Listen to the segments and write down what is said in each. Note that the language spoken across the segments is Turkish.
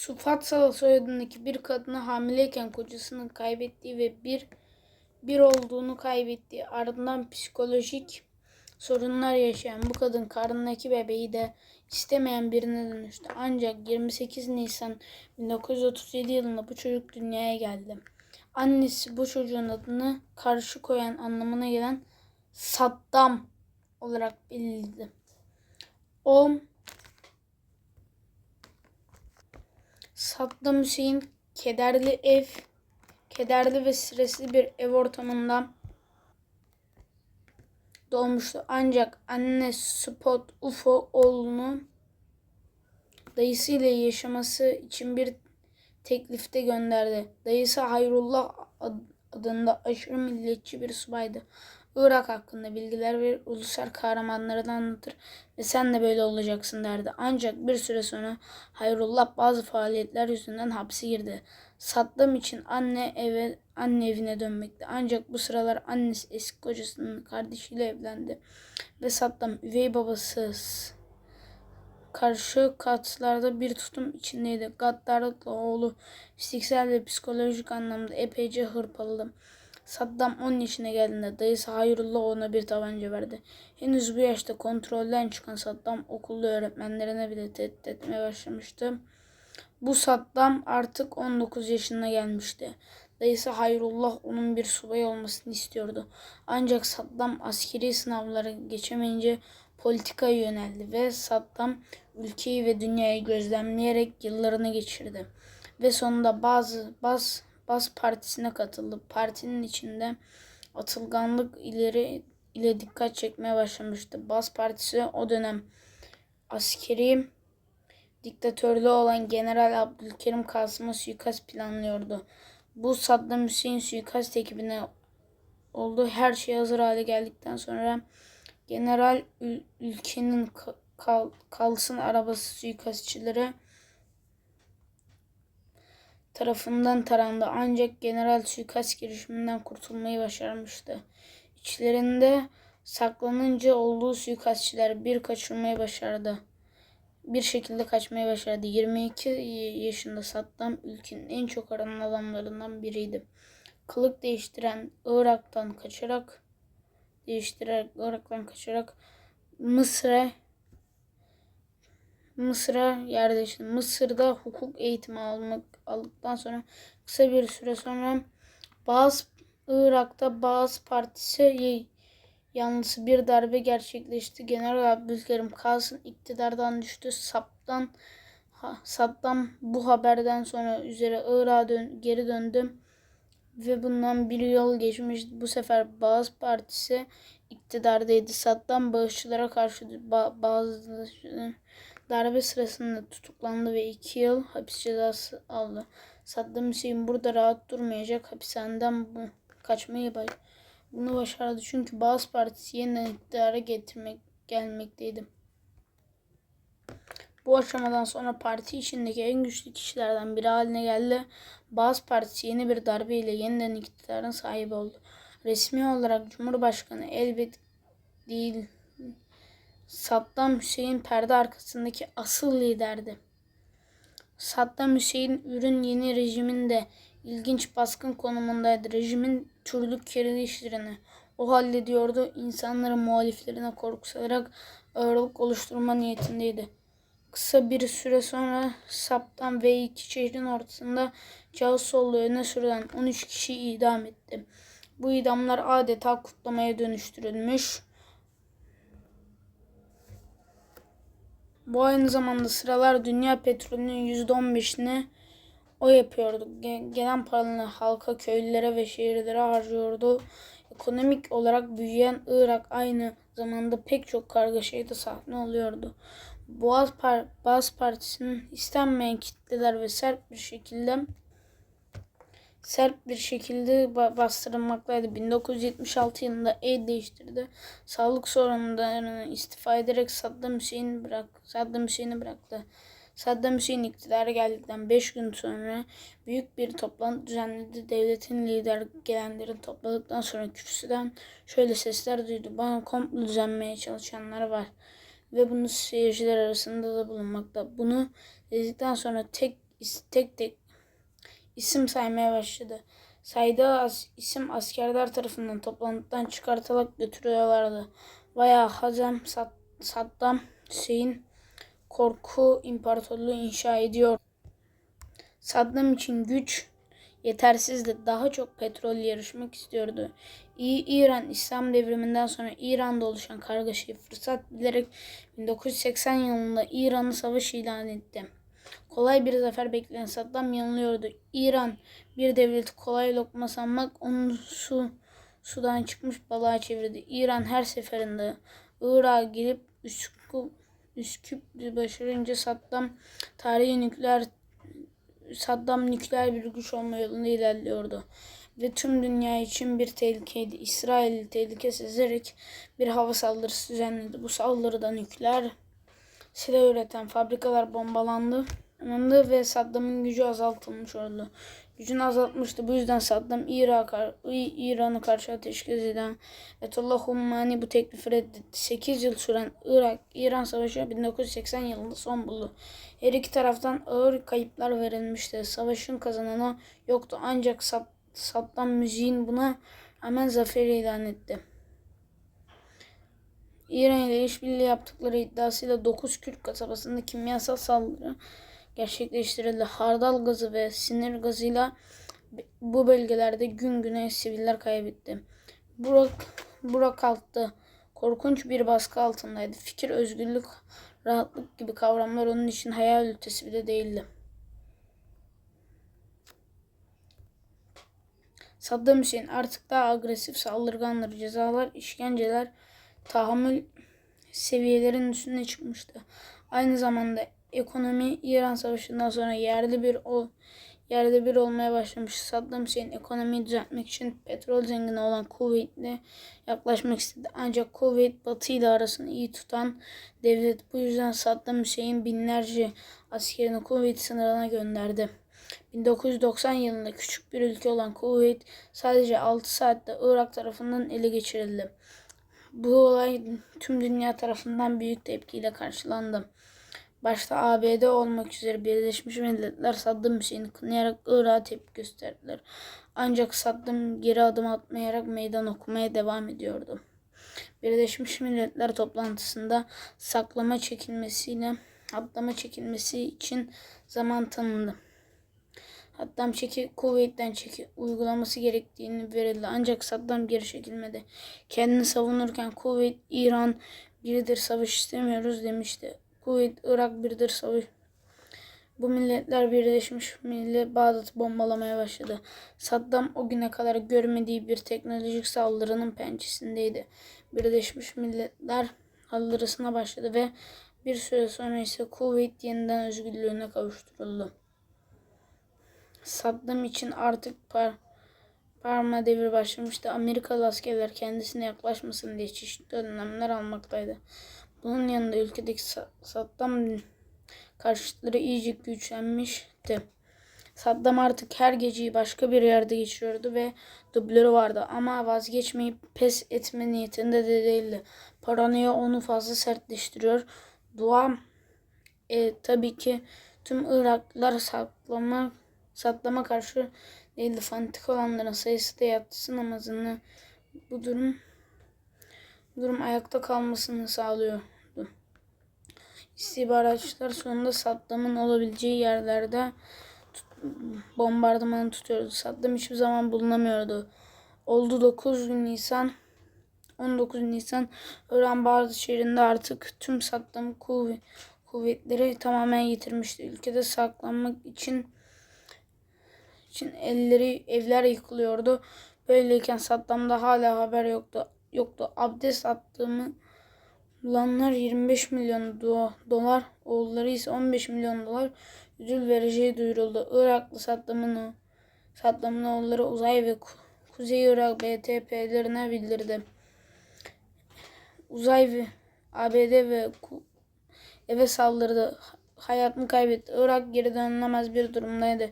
Sufatsala soyadındaki bir kadını hamileyken kocasını kaybettiği ve bir bir olduğunu kaybettiği ardından psikolojik sorunlar yaşayan bu kadın karnındaki bebeği de istemeyen birine dönüştü. Ancak 28 Nisan 1937 yılında bu çocuk dünyaya geldi. Annesi bu çocuğun adını karşı koyan anlamına gelen Saddam olarak belirledi. O Saddam Hüseyin kederli ev, kederli ve stresli bir ev ortamında doğmuştu. Ancak anne Spot Ufo oğlunu dayısıyla yaşaması için bir teklifte gönderdi. Dayısı Hayrullah ad- adında aşırı milliyetçi bir subaydı. Irak hakkında bilgiler verir, ulusal kahramanlarını anlatır ve sen de böyle olacaksın derdi. Ancak bir süre sonra Hayrullah bazı faaliyetler yüzünden hapse girdi. Saddam için anne eve anne evine dönmekti. Ancak bu sıralar annesi eski kocasının kardeşiyle evlendi ve Saddam üvey babası karşı katlarda bir tutum içindeydi. Gaddarlıkla oğlu fiziksel ve psikolojik anlamda epeyce hırpaladı. Saddam 10 yaşına geldiğinde dayısı Hayrullah ona bir tabanca verdi. Henüz bu yaşta kontrolden çıkan Saddam okulda öğretmenlerine bile tehdit etmeye başlamıştı. Bu Saddam artık 19 yaşına gelmişti. Dayısı Hayrullah onun bir subay olmasını istiyordu. Ancak Saddam askeri sınavları geçemeyince politikaya yöneldi ve Saddam ülkeyi ve dünyayı gözlemleyerek yıllarını geçirdi. Ve sonunda bazı Bas, Bas Partisi'ne katıldı. Partinin içinde atılganlık ileri ile dikkat çekmeye başlamıştı. Bas Partisi o dönem askeri diktatörlüğü olan General Abdülkerim Kasım'a suikast planlıyordu. Bu Saddam Hüseyin suikast ekibine oldu. Her şey hazır hale geldikten sonra General ül- ülkenin ka- kal- kalsın arabası suikastçıları tarafından tarandı. Ancak general suikast girişiminden kurtulmayı başarmıştı. İçlerinde saklanınca olduğu suikastçiler bir kaçırmayı başardı. Bir şekilde kaçmayı başardı. 22 yaşında Saddam ülkenin en çok aranan adamlarından biriydi. Kılık değiştiren Irak'tan kaçarak değiştirerek Irak'tan kaçarak Mısır'a Mısır'a yerleşti. Mısır'da hukuk eğitimi almak aldıktan sonra kısa bir süre sonra bazı Irak'ta bazı partisi yanlısı bir darbe gerçekleşti. General Abdülkerim Kasım iktidardan düştü. Saptan Saddam bu haberden sonra üzere Irak'a dön, geri döndü ve bundan bir yıl geçmiş. Bu sefer Bağız Partisi iktidardaydı. Saddam bağışçılara karşı ba- bazı darbe sırasında tutuklandı ve iki yıl hapis cezası aldı. Saddam Hüseyin burada rahat durmayacak. Hapishaneden bu, kaçmayı baş- bunu başardı. Çünkü Bağız Partisi yeniden iktidara getirmek gelmekteydi. Bu aşamadan sonra parti içindeki en güçlü kişilerden biri haline geldi. Bağız Partisi yeni bir darbeyle yeniden iktidarın sahibi oldu. Resmi olarak Cumhurbaşkanı elbet değil Saddam Hüseyin perde arkasındaki asıl liderdi. Saddam Hüseyin ürün yeni rejiminde ilginç baskın konumundaydı. Rejimin türlü kirli işlerini o hallediyordu. İnsanların muhaliflerine korku salarak ağırlık oluşturma niyetindeydi. Kısa bir süre sonra Saptan ve iki şehrin ortasında Cağızsollu öne sürülen 13 kişi idam etti. Bu idamlar adeta kutlamaya dönüştürülmüş. Bu aynı zamanda sıralar dünya petrolünün %15'ini o yapıyordu. Ge- Gelen paralarını halka, köylülere ve şehirlere harcıyordu. Ekonomik olarak büyüyen Irak aynı zamanda pek çok kargaşaya da sahne oluyordu. Boğaz Par Boğaz Partisi'nin istenmeyen kitleler ve sert bir şekilde sert bir şekilde ba- bastırılmaktaydı. 1976 yılında el değiştirdi. Sağlık sorunlarını istifa ederek Saddam Hüseyin bırak Saddam Hüseyin'i bıraktı. Saddam Hüseyin iktidara geldikten 5 gün sonra büyük bir toplantı düzenledi. Devletin lider gelenlerin topladıktan sonra kürsüden şöyle sesler duydu. Bana komplo düzenlemeye çalışanlar var ve bunu seyirciler arasında da bulunmakta. Bunu dedikten sonra tek tek tek isim saymaya başladı. Saydığı as- isim askerler tarafından toplantıdan çıkartılarak götürüyorlardı. Bayağı Hazem, Sad- Saddam, Hüseyin korku imparatorluğu inşa ediyor. Saddam için güç yetersizdi. Daha çok petrol yarışmak istiyordu. İyi İran İslam devriminden sonra İran'da oluşan kargaşayı fırsat bilerek 1980 yılında İran'ı savaş ilan etti. Kolay bir zafer bekleyen Saddam yanılıyordu. İran bir devleti kolay lokma sanmak onu su sudan çıkmış balığa çevirdi. İran her seferinde Irak'a gelip Üsküp, Üsküp başarınca Saddam tarihi nükleer Saddam nükleer bir güç olma yolunda ilerliyordu. Ve tüm dünya için bir tehlikeydi. İsrail tehlike sezerek bir hava saldırısı düzenledi. Bu saldırıda nükleer silah üreten fabrikalar bombalandı bombalandı ve Saddam'ın gücü azaltılmış oldu. Gücünü azaltmıştı. Bu yüzden Saddam İran'ı karşı ateşkes eden Etullah Hummani bu teklifi reddetti. 8 yıl süren Irak-İran Savaşı 1980 yılında son buldu. Her iki taraftan ağır kayıplar verilmişti. Savaşın kazananı yoktu ancak Sad- Saddam müziğin buna hemen zafer ilan etti. İran ile işbirliği yaptıkları iddiasıyla 9 Kürt kasabasında kimyasal saldırı gerçekleştirildi. Hardal gazı ve sinir gazıyla bu bölgelerde gün güne siviller kaybetti. Burak, Burak alttı. Korkunç bir baskı altındaydı. Fikir, özgürlük, rahatlık gibi kavramlar onun için hayal ötesi bile değildi. Saddam Hüseyin artık daha agresif saldırganlar, cezalar, işkenceler, tahammül seviyelerinin üstüne çıkmıştı. Aynı zamanda ekonomi İran Savaşı'ndan sonra yerli bir o yerde bir olmaya başlamış. Saddam Hüseyin ekonomiyi düzeltmek için petrol zengini olan Kuveyt'le yaklaşmak istedi. Ancak Kuveyt Batı ile arasını iyi tutan devlet. Bu yüzden Saddam Hüseyin binlerce askerini Kuveyt sınırına gönderdi. 1990 yılında küçük bir ülke olan Kuveyt sadece 6 saatte Irak tarafından ele geçirildi. Bu olay tüm dünya tarafından büyük tepkiyle karşılandı. Başta ABD olmak üzere Birleşmiş Milletler Saddam Hüseyin'i kınayarak Irak'a tepki gösterdiler. Ancak Saddam geri adım atmayarak meydan okumaya devam ediyordu. Birleşmiş Milletler toplantısında saklama çekilmesiyle atlama çekilmesi için zaman tanındı. Saddam çeki kuvvetten çeki uygulaması gerektiğini verildi. Ancak Saddam geri çekilmedi. Kendini savunurken kuvvet İran biridir savaş istemiyoruz demişti. Kuvvet Irak biridir savaş. Bu milletler Birleşmiş Millet Bağdat'ı bombalamaya başladı. Saddam o güne kadar görmediği bir teknolojik saldırının pençesindeydi. Birleşmiş Milletler saldırısına başladı ve bir süre sonra ise Kuveyt yeniden özgürlüğüne kavuşturuldu. Saddam için artık par parma devri başlamıştı. Amerikalı askerler kendisine yaklaşmasın diye çeşitli önlemler almaktaydı. Bunun yanında ülkedeki Saddam karşıtları iyice güçlenmişti. Saddam artık her geceyi başka bir yerde geçiriyordu ve dublörü vardı ama vazgeçmeyip pes etme niyetinde de değildi. Paranoya onu fazla sertleştiriyor. Dua e, tabii ki tüm Iraklılar saklama Saddam'a karşı değildi. Fanatik olanların sayısı da yatsı namazını bu durum bu durum ayakta kalmasını sağlıyordu. İstihbaratçılar sonunda Saddam'ın olabileceği yerlerde tut, bombardımanı tutuyordu. Saddam hiçbir zaman bulunamıyordu. Oldu 9 Nisan 19 Nisan Iran Bağdat şehrinde artık tüm Saddam kuvvet, kuvvetleri tamamen yitirmişti. Ülkede saklanmak için için elleri evler yıkılıyordu. Böyleyken Saddam'da hala haber yoktu. Yoktu. Abdest attığımı bulanlar 25 milyon do dolar, oğulları ise 15 milyon dolar ödül vereceği duyuruldu. Iraklı Saddam'ın Saddam'ın oğulları uzay ve Kuzey Irak BTP'lerine bildirdi. Uzay ve ABD ve eve saldırdı. Hayatını kaybetti. Irak geri dönülemez bir durumdaydı.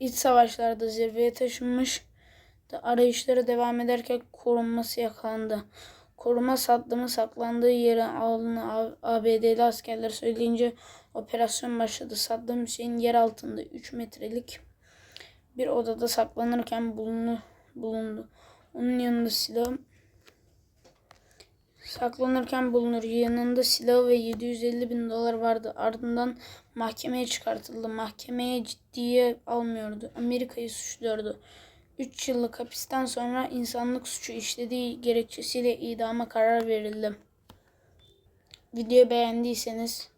İç savaşlarda zirveye taşınmış da arayışları devam ederken korunması yakalandı. Koruma Saddam'ın saklandığı yere alınan ABD'li askerler söyleyince Operasyon başladı. Saddam Hüseyin yer altında 3 metrelik bir odada saklanırken bulundu. Onun yanında silah saklanırken bulunur. Yanında silah ve 750 bin dolar vardı. Ardından mahkemeye çıkartıldı. Mahkemeye ciddiye almıyordu. Amerika'yı suçluyordu. 3 yıllık hapisten sonra insanlık suçu işlediği gerekçesiyle idama karar verildi. Videoyu beğendiyseniz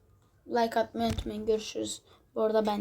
like atmayı unutmayın. Görüşürüz. Bu arada ben